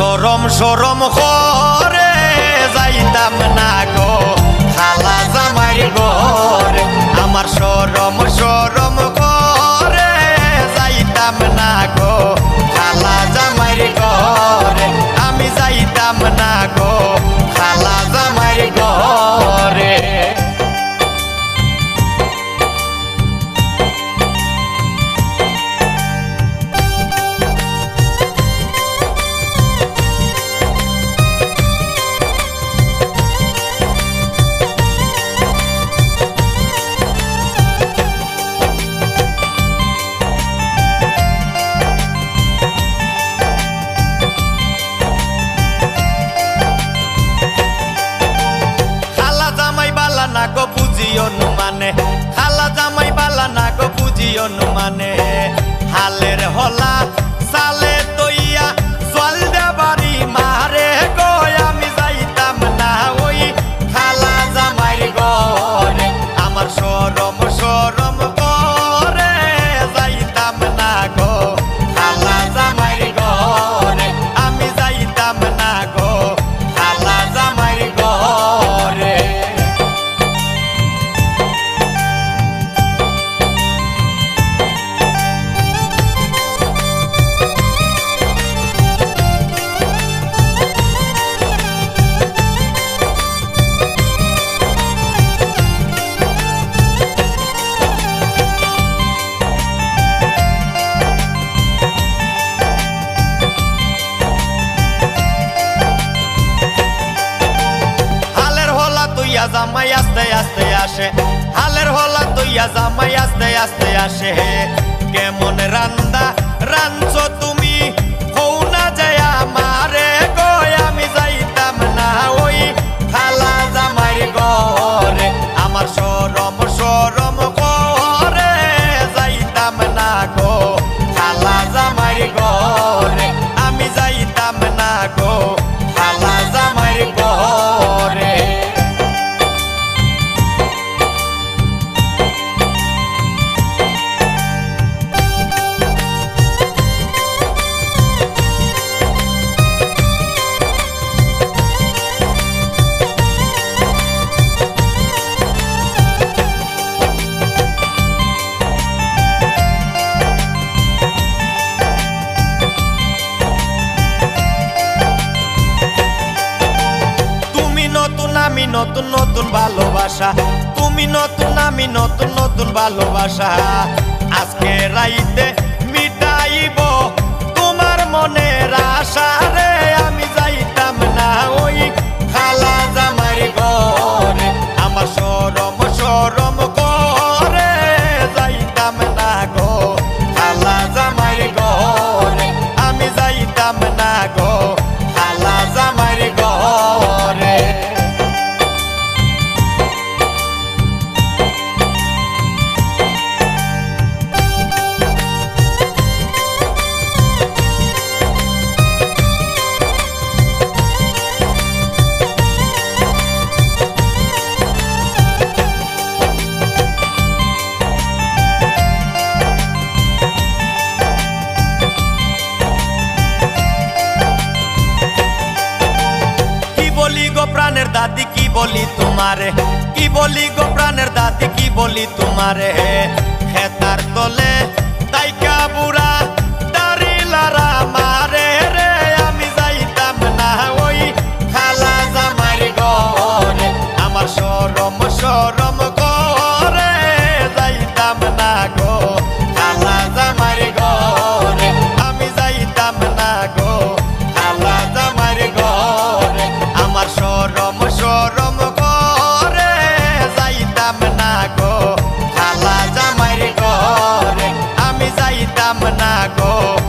সরম সরম করে যাইতাম না গো খালা জামাই গরে no mane জামাই আস্তে আস্তে হালের হলা দইয়া জামাই আস্তে আসে। কেমন রান্দা রাঞ্চ তুমি নতুন নতুন ভালোবাসা। তুমি নতুন, আমি নতুন নতুন ভালোবাসা। আজকে রাইতে মিটাইব তোমার মনের আশা রে बोली गो प्राणर दादी, की बोली तुम्हारे? की बोली गो प्राणर दादी, की बोली तुम्हारे? है खेतार तोले go.